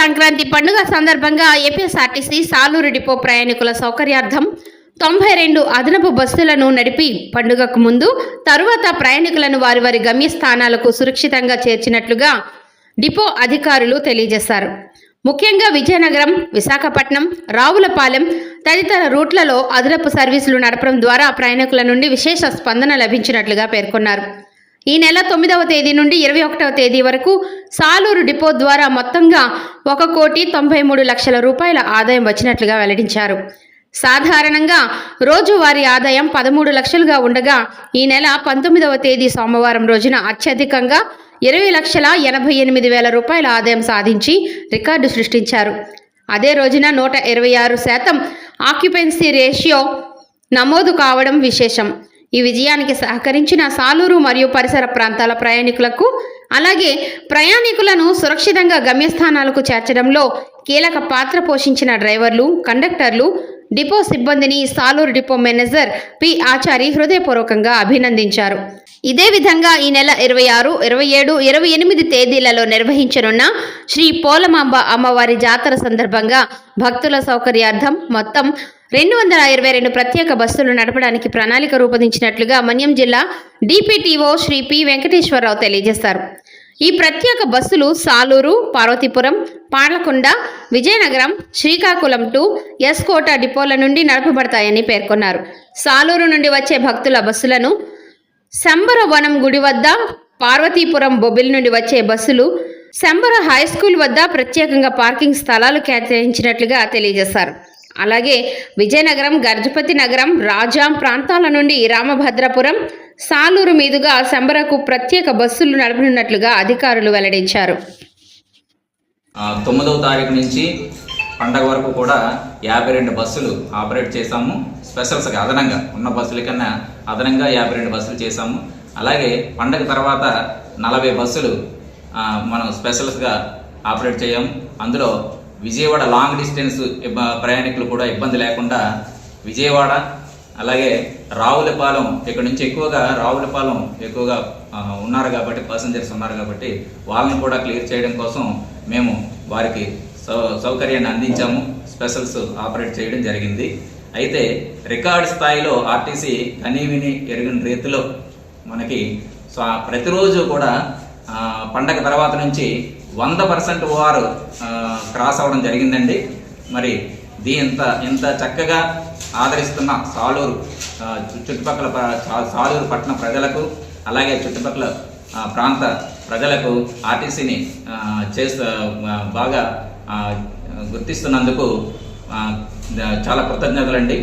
సంక్రాంతి పండుగ సందర్భంగా APSRTC Saluru depot ప్రయాణికుల సౌకర్యార్థం తొంభై రెండు అదనపు బస్సులను నడిపి పండుగకు ముందు తరువాత ప్రయాణికులను వారి వారి గమ్యస్థానాలకు సురక్షితంగా చేర్చినట్లుగా డిపో అధికారులు తెలియజేశారు. ముఖ్యంగా విజయనగరం విశాఖపట్నం రావులపాలెం తదితర రూట్లలో అదనపు సర్వీసులు నడపడం ద్వారా ప్రయాణికుల నుండి విశేష స్పందన లభించినట్లుగా పేర్కొన్నారు. ఈ నెల తొమ్మిదవ తేదీ నుండి ఇరవై ఒకటవ తేదీ వరకు సాలూరు డిపో ద్వారా మొత్తంగా ఒక కోటి తొంభై మూడు లక్షల రూపాయల ఆదాయం వచ్చినట్లుగా వెల్లడించారు. సాధారణంగా రోజువారీ ఆదాయం పదమూడు లక్షలుగా ఉండగా ఈ నెల పంతొమ్మిదవ తేదీ సోమవారం రోజున అత్యధికంగా ఇరవై లక్షల ఎనభై ఎనిమిది వేల రూపాయల ఆదాయం సాధించి రికార్డు సృష్టించారు. అదే రోజున నూట ఇరవై ఆరు శాతం ఆక్యుపెన్సీ రేషియో నమోదు కావడం విశేషం. ఈ విజయానికి సహకరించిన సాలూరు మరియు పరిసర ప్రాంతాల ప్రయాణికులకు అలాగే ప్రయాణికులను సురక్షితంగా గమ్యస్థానాలకు చేర్చడంలో కీలక పాత్ర పోషించిన డ్రైవర్లు కండక్టర్లు డిపో సిబ్బందిని Saluru depot manager P Achari హృదయపూర్వకంగా అభినందించారు. ఇదే విధంగా ఈ నెల ఇరవై ఆరు ఇరవై ఏడు ఇరవై ఎనిమిది తేదీలలో నిర్వహించనున్న శ్రీ పోలమాంబ అమ్మవారి జాతర సందర్భంగా భక్తుల సౌకర్యార్థం మొత్తం రెండు వందల ఇరవై రెండు ప్రత్యేక బస్సులు నడపడానికి ప్రణాళిక రూపొందించినట్లుగా మన్యం జిల్లా డిపిటిఓ శ్రీ పి వెంకటేశ్వరరావు తెలియజేశారు. ఈ ప్రత్యేక బస్సులు సాలూరు పార్వతీపురం పార్లకొండ విజయనగరం శ్రీకాకుళం టు ఎస్కోట డిపోల నుండి నడపబడతాయని పేర్కొన్నారు. సాలూరు నుండి వచ్చే భక్తుల బస్సులను శంబరవనం గుడి వద్ద పార్వతీపురం బొబ్బిలి నుండి వచ్చే బస్సులు శంబర హై స్కూల్ వద్ద ప్రత్యేకంగా పార్కింగ్ స్థలాలు కేటాయించినట్లుగా తెలియజేశారు. అలాగే విజయనగరం గర్జపతి నగరం రాజాం ప్రాంతాల నుండి రామభద్రపురం సాలూరు మీదుగా శంబరకు ప్రత్యేక బస్సులు నడపనున్నట్లుగా అధికారులు వెల్లడించారు. తొమ్మిదవ తారీఖు నుంచి పండగ వరకు కూడా యాభై రెండు బస్సులు ఆపరేట్ చేశాము. స్పెషల్స్గా అదనంగా. ఉన్న బస్సుల కన్నా అదనంగా యాభై రెండు బస్సులు చేశాము. అలాగే పండగ తర్వాత నలభై బస్సులు మనం స్పెషల్స్గా ఆపరేట్ చేయం. అందులో విజయవాడ లాంగ్ డిస్టెన్స్ ప్రయాణికులు కూడా ఇబ్బంది లేకుండా విజయవాడ అలాగే రావులపాలెం ఇక్కడ నుంచి ఎక్కువగా రావులపాలెం ఎక్కువగా ఉన్నారు కాబట్టి ప్యాసింజర్స్ ఉన్నారు కాబట్టి వాళ్ళని కూడా క్లియర్ చేయడం కోసం మేము వారికి సౌ సౌకర్యాన్ని అందించాము. స్పెషల్స్ ఆపరేట్ చేయడం జరిగింది. అయితే రికార్డ్ స్థాయిలో ఆర్టీసీ కనీవిని విని రీతిలో మనకి ప్రతిరోజు కూడా పండగ తర్వాత నుంచి వంద పర్సెంట్ ఓఆర్ క్రాస్ అవ్వడం జరిగిందండి. మరి దీ ఇంత ఇంత చక్కగా ఆదరిస్తున్న సాలూరు చుట్టుపక్కల సాలూరు పట్టణ ప్రజలకు అలాగే చుట్టుపక్కల ప్రాంత ప్రజలకు ఆర్టీసీని చేస్తూ బాగా గుర్తిస్తున్నందుకు చాలా చాలా కృతజ్ఞతలండి.